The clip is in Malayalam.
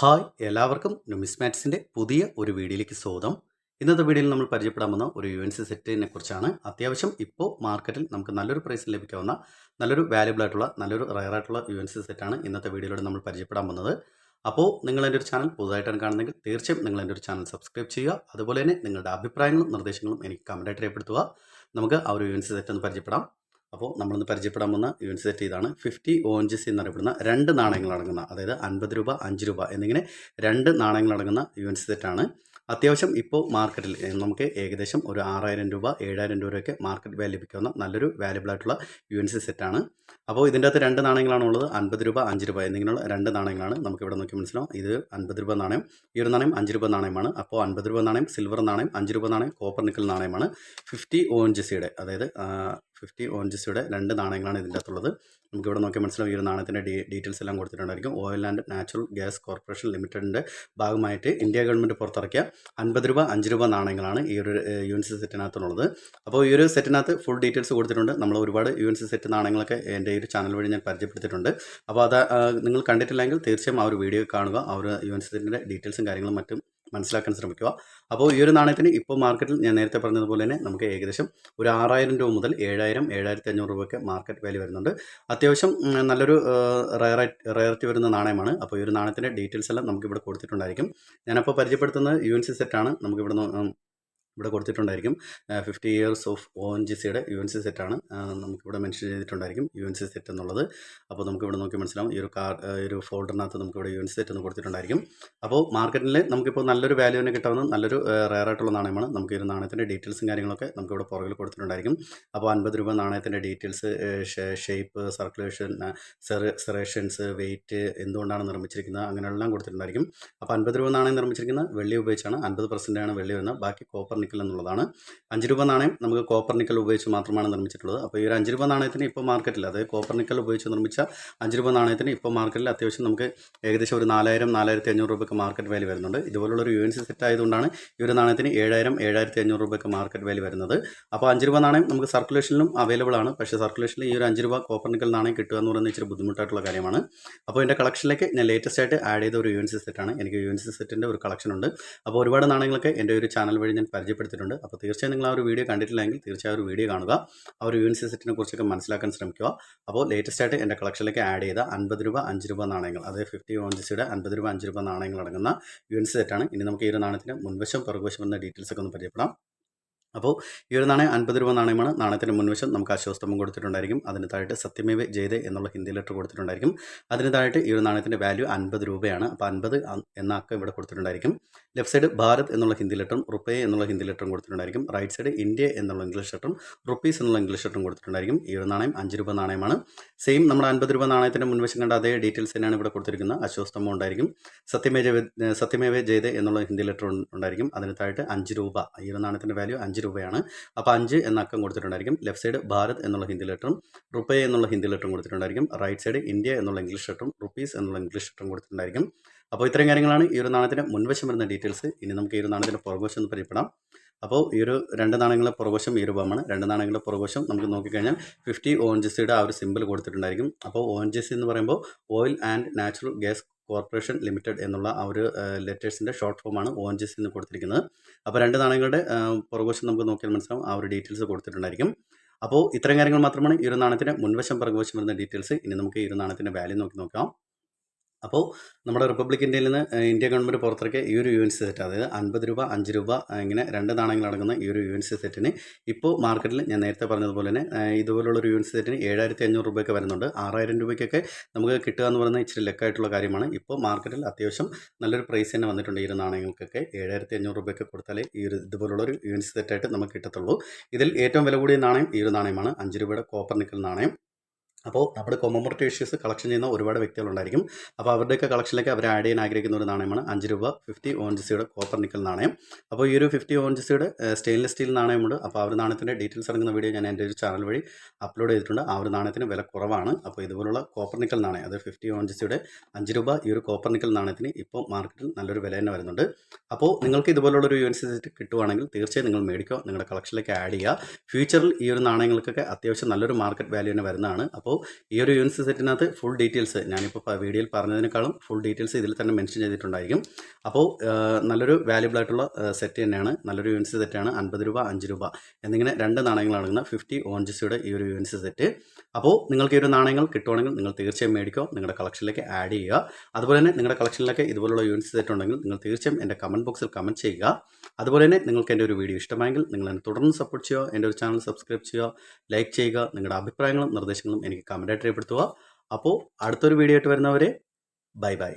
ഹായ് എല്ലാവർക്കും നുമിസ്മാറ്റ്സിന്റെ പുതിയ ഒരു വീഡിയോയിലേക്ക് സ്വാഗതം. ഇന്നത്തെ വീഡിയോയിൽ നമ്മൾ പരിചയപ്പെടാൻ വന്ന ഒരു യു എൻ സി സെറ്റിനെ കുറിച്ചാണ്. അത്യാവശ്യം ഇപ്പോൾ മാർക്കറ്റിൽ നമുക്ക് നല്ലൊരു പ്രൈസിൽ ലഭിക്കാവുന്ന നല്ലൊരു വാല്യുബിൾ ആയിട്ടുള്ള നല്ലൊരു റയർ ആയിട്ടുള്ള യു എൻ സി സെറ്റാണ് ഇന്നത്തെ വീഡിയോയിലൂടെ നമ്മൾ പരിചയപ്പെടാൻ വന്നത് അപ്പോൾ നിങ്ങൾ എന്റെ ഒരു ചാനൽ പുതുതായിട്ടാണ് കാണുന്നെങ്കിൽ തീർച്ചയായും നിങ്ങൾ എന്റെ ഒരു ചാനൽ സബ്സ്ക്രൈബ് ചെയ്യുക. അതുപോലെ തന്നെ നിങ്ങളുടെ അഭിപ്രായങ്ങളും നിർദ്ദേശങ്ങളും എനിക്ക് കമന്റായിട്ട് രേഖപ്പെടുത്തുക. നമുക്ക് ആ ഒരു യു എൻ സി സെറ്റ് ഒന്ന് പരിചയപ്പെടാം. അപ്പോൾ നമ്മളിന്ന് പരിചയപ്പെടാൻ പോകുന്ന യൂണിറ്റ് സെറ്റ് ഇതാണ്. ഫിഫ്റ്റി ഓഞ്ചസ് എന്നറിയപ്പെടുന്ന രണ്ട് നാണയങ്ങൾ അടങ്ങുന്ന അതായത് അൻപത് രൂപ അഞ്ച് രൂപ എന്നിങ്ങനെ രണ്ട് നാണയങ്ങൾ അടങ്ങുന്ന യൂണിറ്റ് സെറ്റാണ് അത്യാവശ്യം ഇപ്പോൾ മാർക്കറ്റിൽ നമുക്ക് ഏകദേശം ഒരു ആറായിരം രൂപ ഏഴായിരം രൂപയൊക്കെ മാർക്കറ്റ് വാല്യൂ ലഭിക്കാവുന്ന നല്ലൊരു വാല്യബിൾ ആയിട്ടുള്ള യു എൻ സി സെറ്റാണ് അപ്പോൾ ഇതിന്റെ അകത്ത് രണ്ട് നാണയങ്ങളാണ് ഉള്ളത് അൻപത് രൂപ അഞ്ച് രൂപ എന്നിങ്ങനെയുള്ള രണ്ട് നാണയങ്ങളാണ് നമുക്ക് ഇവിടെ നോക്കി മനസ്സിലാവും. ഇത് അൻപത് രൂപ നാണയം ഈ ഒരു നാണയം അഞ്ച് രൂപ നാണയമാണ്. അപ്പോൾ അൻപത് രൂപ നാണയം സിൽവർ നാണയം അഞ്ച് രൂപ നാണയം കോപ്പർ നിക്കൽ നാണയമാണ്. ഫിഫ്റ്റി ഒ എൻ ജി സിയുടെ അതായത് ഫിഫ്റ്റി ഓഞ്ചസിയുടെ രണ്ട് നാണയങ്ങളാണ് ഇതിന്റെ അകത്തുള്ളത്. നമുക്ക് ഇവിടെ നോക്കി മനസ്സിലാവും ഈ ഒരു നാണയത്തിന്റെ ഡീറ്റെയിൽസ് എല്ലാം കൊടുത്തിട്ടുണ്ടായിരിക്കും. Oil and natural gas corporation ലിമിറ്റഡിന്റെ ഭാഗമായിട്ട് ഇന്ത്യ ഗവൺമെന്റ് പുറത്തിറക്കിയ അൻപത് രൂപ അഞ്ച് രൂപ നാണയങ്ങളാണ് ഈ ഒരു യു എൻ സി സെറ്റിനകത്തുള്ളത് അപ്പോൾ ഈ ഒരു സെറ്റിനകത്ത് ഫുൾ ഡീറ്റെയിൽസ് കൊടുത്തിട്ടുണ്ട്. നമ്മൾ ഒരുപാട് യു എൻ സി സെറ്റ് നാണയങ്ങളൊക്കെ എന്റെ ഈ ഒരു ചാനൽ വഴി ഞാൻ പരിചയപ്പെടുത്തിയിട്ടുണ്ട്. അപ്പോൾ അത് നിങ്ങൾ കണ്ടിട്ടില്ലെങ്കിൽ തീർച്ചയായും ആ ഒരു വീഡിയോ കാണുക. ആ ഒരു യു എൻ സി സെറ്റിന്റെ ഡീറ്റെയിൽസും കാര്യങ്ങളും മറ്റും മനസ്സിലാക്കാൻ ശ്രമിക്കുക. അപ്പോൾ ഈ ഒരു നാണയത്തിന് ഇപ്പോൾ മാർക്കറ്റിൽ ഞാൻ നേരത്തെ പറഞ്ഞതുപോലെ തന്നെ നമുക്ക് ഏകദേശം ഒരു ആറായിരം രൂപ മുതൽ ഏഴായിരം ഏഴായിരത്തി അഞ്ഞൂറ് രൂപയ്ക്ക് മാർക്കറ്റ് വാല്യൂ വരുന്നുണ്ട്. അത്യാവശ്യം നല്ലൊരു റയറായിട്ട് റയറിറ്റി വരുന്ന നാണയമാണ്. അപ്പോൾ ഈ ഒരു നാണയത്തിന്റെ ഡീറ്റെയിൽസ് എല്ലാം നമുക്കിവിടെ കൊടുത്തിട്ടുണ്ടായിരിക്കും. ഞാനപ്പോൾ പരിചയപ്പെടുത്തുന്നത് യു എൻ സി സെറ്റാണ് നമുക്കിവിടെ ഇവിടെ കൊടുത്തിട്ടുണ്ടായിരിക്കും. Fifty years of O N G സിയുടെ യു എൻ സി സെറ്റാണ് നമുക്കിവിടെ മെൻഷൻ ചെയ്തിട്ടുണ്ടായിരിക്കും യു എൻ സി സെറ്റ് എന്നുള്ളത്. അപ്പോൾ നമുക്കിവിടെ നോക്കി മനസ്സിലാവും. ഈ ഒരു കാർ ഒരു ഫോൾഡറിനകത്ത് നമുക്കിവിടെ യു എൻ സി സെറ്റ് എന്ന് കൊടുത്തിട്ടുണ്ടായിരിക്കും. അപ്പോൾ മാർക്കറ്റിൽ നമുക്കിപ്പോൾ നല്ലൊരു വാല്യൂ തന്നെ കിട്ടാവുന്ന നല്ലൊരു റയർ ആയിട്ടുള്ള നാണയമാണ്. നമുക്ക് ഈ നാണയത്തിന്റെ ഡീറ്റെയിൽസും കാര്യങ്ങളൊക്കെ നമുക്കിവിടെ പുറകിൽ കൊടുത്തിട്ടുണ്ടായിരിക്കും. അപ്പോൾ അൻപത് രൂപ നാണയത്തിന്റെ details shape circulation serrations weight എന്തുകൊണ്ടാണ് നിർമ്മിച്ചിരിക്കുന്നത്? അങ്ങനെയെല്ലാം കൊടുത്തിട്ടുണ്ടായിരിക്കും. അപ്പോൾ അൻപത് രൂപ നാണയം നിർമ്മിച്ചിരിക്കുന്നത് വെള്ളി ഉപയോഗിച്ചാണ്. അൻപത് പെർസെന്റാണ് വെള്ളി വരുന്നത്. ബാക്കി കോപ്പർ നിക്കൽ എന്നുള്ളതാണ്. അഞ്ച് രൂപ നാണയം നമുക്ക് കോപ്പർ നിക്കൽ ഉപയോഗിച്ച് മാത്രമാണ് നിർമ്മിച്ചിട്ടുള്ളത്. അപ്പോൾ ഈ ഒരു അഞ്ച് രൂപ നാണയത്തിന് ഇപ്പോൾ മാർക്കറ്റിൽ അതായത് കോപ്പർ നിക്കൽ ഉപയോഗിച്ച് നിർമ്മിച്ച അഞ്ച് രൂപ നാണയത്തിന് ഇപ്പോൾ മാർക്കറ്റിൽ അത്യാവശ്യം നമുക്ക് ഏകദേശം ഒരു നാലായിരം നാലായിരത്തി അഞ്ഞൂറ് രൂപയ്ക്ക് മാർക്കറ്റ് വാല്യൂ വരുന്നുണ്ട്. ഇതുപോലുള്ള ഒരു യു എൻ സി സെറ്റ് ആയതുകൊണ്ടാണ് ഈ ഒരു നാണയത്തിന് ഏഴായിരം ഏഴായിരത്തി അഞ്ഞൂറ് രൂപയ്ക്ക് മാർക്കറ്റ് വാല്യൂ വരുന്നത്. അപ്പോൾ അഞ്ച് രൂപ നാണയം നമുക്ക് സർക്കുലേഷനിലും അവൈലബിൾ ആണ്. പക്ഷേ സർക്കുലേഷനിൽ ഈ ഒരു അഞ്ച് രൂപ കോപ്പർ നിക്കൽ നാണയം കിട്ടുക എന്ന് പറയുന്നത് ഇച്ചിരി ബുദ്ധിമുട്ടായിട്ടുള്ള കാര്യമാണ്. അപ്പോൾ എന്റെ കളക്ഷനിലേക്ക് ഞാൻ ലേറ്റസ്റ്റ് ആയിട്ട് ആഡ് ചെയ്ത ഒരു യു എൻ സി സെറ്റാണ് എനിക്ക് യു എൻ സി സെറ്റിന്റെ ഒരു കളക്ഷൻ ഉണ്ട്. അപ്പോൾ ഒരുപാട് നാണയങ്ങളൊക്കെ എന്റെ ഒരു ചാനൽ വഴി ഞാൻ പരിചയപ്പെടുത്തിയിട്ടുണ്ട് അപ്പോൾ തീർച്ചയായും നിങ്ങൾ ആ ഒരു വീഡിയോ കണ്ടിട്ടില്ലെങ്കിൽ തീർച്ചയായും ഒരു വീഡിയോ കാണുക. ആ ഒരു യൂണിസി സെറ്റിനെ കുറിച്ചൊക്കെ മനസ്സിലാക്കാൻ ശ്രമിക്കുക. അപ്പോൾ ലേറ്റസ്റ്റ് ആയിട്ട് എന്റെ കളക്ഷനിലേക്ക് ആഡ് ചെയ്ത അൻപത് രൂപ അഞ്ച് രൂപ നാണയങ്ങൾ അതായത് ഫിഫ്റ്റി ഓൺജിസിയുടെ അൻപത് രൂപ അഞ്ച് രൂപ നാണയങ്ങൾ അടങ്ങുന്ന യൂണിസി സെറ്റാണ്. ഇനി നമുക്ക് ഈ ഒരു നാണയത്തിന് മുൻവശം പുറകുവശം എന്ന ഡീറ്റെയിൽസ് ഒക്കെ ഒന്ന് പരിചയപ്പെടാം. അപ്പോൾ ഈ ഒരു നാണയം അൻപത് രൂപ നാണയമാണ്. നാണയത്തിന്റെ മുൻവശം നമുക്ക് അശ്വസ്തംഭം കൊടുത്തിട്ടുണ്ടായിരിക്കും. അതിന് താഴെ സത്യമേവ ജയതേ എന്നുള്ള ഹിന്ദി ലെറ്റർ കൊടുത്തിട്ടുണ്ടായിരിക്കും. അതിന് താഴെ ഈ ഒരു നാണയത്തിന്റെ വാല്യൂ അൻപത് രൂപയാണ്. അപ്പോൾ അൻപത് എന്ന അക്കം ഇവിടെ കൊടുത്തിട്ടുണ്ടായിരിക്കും. ലെഫ്റ്റ് സൈഡ് ഭാരത് എന്നുള്ള ഹിന്ദി ലെറ്ററും റുപ്പേ എന്നുള്ള ഹിന്ദി ലെറ്ററും കൊടുത്തിട്ടുണ്ടായിരിക്കും. റൈറ്റ് സൈഡ് ഇന്ത്യ എന്നുള്ള ഇംഗ്ലീഷ് ലെറ്ററും റുപ്പീസ് എന്നുള്ള ഇംഗ്ലീഷ് ലെറ്ററും കൊടുത്തിട്ടുണ്ടായിരിക്കും. ഈ ഒരു നാണയം അഞ്ച് രൂപ നാണയമാണ്. സെയിം നമ്മുടെ അൻപത് രൂപ നാണയത്തിന്റെ മുൻവശം കണ്ട അതേ ഡീറ്റെയിൽസ് തന്നെയാണ് ഇവിടെ കൊടുത്തിരിക്കുന്നത്. അശ്വസ്തംഭം ഉണ്ടായിരിക്കും. സത്യമേ സത്യമേവ് സത്യമേവ ജയതേ എന്നുള്ള ഹിന്ദി ലെറ്റർ ഉണ്ടായിരിക്കും. അതിന് താഴെ അഞ്ച് രൂപ. ഈ ഒരു നാണയത്തിന്റെ വാല്യൂ അഞ്ച് രൂപയാണ്. അപ്പോൾ അഞ്ച് എന്ന അക്കം കൊടുത്തിട്ടുണ്ടായിരിക്കും. ലെഫ്റ്റ് സൈഡ് ഭാരത് എന്നുള്ള ഹിന്ദി ലെറ്ററും റുപ്പേ എന്നുള്ള ഹിന്ദി ലെറ്ററും കൊടുത്തിട്ടുണ്ടായിരിക്കും. റൈറ്റ് സൈഡ് ഇന്ത്യ എന്നുള്ള ഇംഗ്ലീഷ് ലെറ്ററും റുപ്പീസ് എന്നുള്ള ഇംഗ്ലീഷ് ലെറ്ററും കൊടുത്തിട്ടുണ്ടായിരിക്കും. അപ്പോൾ ഇത്രയും കാര്യങ്ങളാണ് ഈ ഒരു നാണയത്തിന്റെ മുൻവശം വരുന്ന ഡീറ്റെയിൽസ്. ഇനി നമുക്ക് ഈ ഒരു നാണയത്തിന്റെ പുറകുവശം ഒന്ന് പരിപ്പെടാം അപ്പോൾ ഈ ഒരു രണ്ട് നാണയങ്ങളുടെ പുറകുവശം ഈ രൂപമാണ്. രണ്ട് നാണയങ്ങളുടെ പുറകുവശം നമുക്ക് നോക്കിക്കഴിഞ്ഞാൽ ഫിഫ്റ്റി ഓ എൻ ജി സിയുടെ ആ ഒരു സിമ്പിൾ കൊടുത്തിട്ടുണ്ടായിരിക്കും. അപ്പോൾ ഓ എൻ ജി സി എന്ന് പറയുമ്പോൾ oil and natural gas corporation limited എന്നുള്ള ആ ഒരു ലെറ്റേഴ്സിന്റെ ഷോർട്ട് ഫോമാണ് ഒ എൻ ജി സി എന്ന് കൊടുത്തിരിക്കുന്നത്. അപ്പോൾ രണ്ട് നാണയങ്ങളുടെ പുറകുവശം നമുക്ക് നോക്കിയാൽ മനസ്സിലാവും ആ ഒരു ഡീറ്റെയിൽസ് കൊടുത്തിട്ടുണ്ടായിരിക്കും. അപ്പോൾ ഇത്രയും കാര്യങ്ങൾ മാത്രമാണ് ഈ ഒരു നാണയത്തിന്റെ മുൻവശം പുറകുവശം വരുന്ന ഡീറ്റെയിൽസ്. ഇനി നമുക്ക് ഈ ഒരു നാണയത്തിന്റെ വാല്യൂ നോക്കി നോക്കാം. അപ്പോൾ നമ്മുടെ റിപ്പബ്ലിക് ഇന്ത്യയിൽ നിന്ന് ഇന്ത്യ ഗവൺമെന്റ് പുറത്തിറക്കിയ ഈ ഒരു യു എൻ സി സെറ്റ് അതായത് അൻപത് രൂപ അഞ്ച് രൂപ ഇങ്ങനെ രണ്ട് നാണയങ്ങൾ അടങ്ങുന്ന ഈ ഒരു യു എൻ സി സെറ്റിന് ഇപ്പോൾ മാർക്കറ്റിൽ ഞാൻ നേരത്തെ പറഞ്ഞതുപോലെ തന്നെ ഇതുപോലുള്ള ഒരു യു എൻ സി സെറ്റിന് ഏഴായിരത്തി അഞ്ഞൂറ് രൂപയൊക്കെ വരുന്നുണ്ട്. ആറായിരം രൂപയ്ക്കൊക്കെ നമുക്ക് കിട്ടുക എന്ന് പറയുന്നത് ഇച്ചിരി ലെക്കായിട്ടുള്ള കാര്യമാണ്. ഇപ്പോൾ മാർക്കറ്റിൽ അത്യാവശ്യം നല്ലൊരു പ്രൈസ് തന്നെ വന്നിട്ടുണ്ട് ഈ ഒരു നാണയങ്ങൾക്കൊക്കെ. ഏഴായിരത്തി അഞ്ഞൂറ് രൂപയൊക്കെ കൊടുത്താലേ ഈ ഒരു ഇതുപോലുള്ള ഒരു യു എൻ സി സെറ്റായിട്ട് നമുക്ക് കിട്ടത്തുള്ളൂ. ഇതിൽ ഏറ്റവും വില കൂടിയ നാണയം ഈ ഒരു നാണയമാണ്. അഞ്ച് രൂപയുടെ കോപ്പർ നിക്കൽ നാണയം. അപ്പോൾ നമ്മുടെ കൊമമോറേറ്റീവ് ഇഷ്യൂസ് കളക്ഷൻ ചെയ്യുന്ന ഒരുപാട് വ്യക്തികളുണ്ടായിരിക്കും. അപ്പോൾ അവരുടെയൊക്കെ കളക്ഷനിലേക്ക് അവർ ആഡ് ചെയ്യാൻ ആഗ്രഹിക്കുന്ന ഒരു നാണയമാണ് അഞ്ച് രൂപ ഫിഫ്റ്റി ഓൺജിസിയുടെ കോപ്പർ നിക്കൽ നാണയം. അപ്പോൾ ഈ ഒരു ഫിഫ്റ്റി ഓൺജിസിയുടെ സ്റ്റെയിൻലെസ് സ്റ്റീൽ നാണയമുണ്ട്. അപ്പോൾ ആ ഒരു നാണയത്തിന്റെ ഡീറ്റെയിൽസ് അടങ്ങുന്ന വീഡിയോ ഞാൻ എന്റെ ഒരു ചാനൽ വഴി അപ്ലോഡ് ചെയ്തിട്ടുണ്ട്. ആ ഒരു നാണയത്തിന് വില കുറവാണ്. അപ്പോൾ ഇതുപോലുള്ള കോപ്പർ നിക്കൽ നാണയം അത് ഫിഫ്റ്റി ഓൺജിസിയുടെ അഞ്ച് രൂപ ഈ ഒരു കോപ്പർ നിക്കൽ നാണയത്തിന് ഇപ്പോൾ മാർക്കറ്റിൽ നല്ലൊരു വില തന്നെ വരുന്നുണ്ട്. അപ്പോൾ നിങ്ങൾക്ക് ഇതുപോലുള്ളൊരു യു എൻ സി സെറ്റ് കിട്ടുവാണെങ്കിൽ തീർച്ചയായും നിങ്ങൾ മേടിക്കുക നിങ്ങളുടെ കളക്ഷനിലേക്ക് ആഡ് ചെയ്യുക. ഫ്യൂച്ചറിൽ ഈ ഒരു നാണയങ്ങൾക്കൊക്കെ അത്യാവശ്യം നല്ലൊരു മാർക്കറ്റ് വാല്യൂ തന്നെ വരുന്നതാണ്. അപ്പോൾ അപ്പോൾ ഈ ഒരു യൂണിറ്റ് സെറ്റിനകത്ത് ഫുൾ ഡീറ്റെയിൽസ് ഞാനിപ്പോൾ വീഡിയോയിൽ പറഞ്ഞതിനേക്കാളും ഫുൾ ഡീറ്റെയിൽസ് ഇതിൽ തന്നെ മെൻഷൻ ചെയ്തിട്ടുണ്ടായിരിക്കും. അപ്പോൾ നല്ലൊരു വാല്യുബിൾ ആയിട്ടുള്ള സെറ്റ് തന്നെയാണ്. നല്ലൊരു യൂണിറ്റ് സെറ്റാണ് അൻപത് രൂപ അഞ്ച് രൂപ. എന്നിങ്ങനെ രണ്ട് നാണയങ്ങളാണ് ഫിഫ്റ്റി ഓഞ്ചസിയുടെ ഈ ഒരു യൂണിറ്റ് സെറ്റ് അപ്പോൾ നിങ്ങൾക്ക് ഈ ഒരു നാണയങ്ങൾ കിട്ടുവാണെങ്കിൽ നിങ്ങൾ തീർച്ചയായും മേടിക്കുക നിങ്ങളുടെ കളക്ഷനിലേക്ക് ആഡ് ചെയ്യുക. അതുപോലെ തന്നെ നിങ്ങളുടെ കളക്ഷനിലേക്ക് ഇതുപോലുള്ള യൂണിറ്റ് സെറ്റ് ഉണ്ടെങ്കിൽ നിങ്ങൾ തീർച്ചയായും എന്റെ കമന്റ് ബോക്സിൽ കമന്റ് ചെയ്യുക. അതുപോലെ തന്നെ നിങ്ങൾക്ക് എന്റെ ഒരു വീഡിയോ ഇഷ്ടമായെങ്കിൽ നിങ്ങൾ എന്നെ തുടർന്ന് സപ്പോർട്ട് ചെയ്യുക എന്റെ ഒരു ചാനൽ സബ്സ്ക്രൈബ് ചെയ്യുക ലൈക്ക് ചെയ്യുക നിങ്ങളുടെ അഭിപ്രായങ്ങളും നിർദ്ദേശങ്ങളും എനിക്ക് കമന്റായിട്ട് രേഖപ്പെടുത്തുക. അപ്പോൾ അടുത്തൊരു വീഡിയോ ആയിട്ട് വരുന്നവരെ ബൈ ബൈ.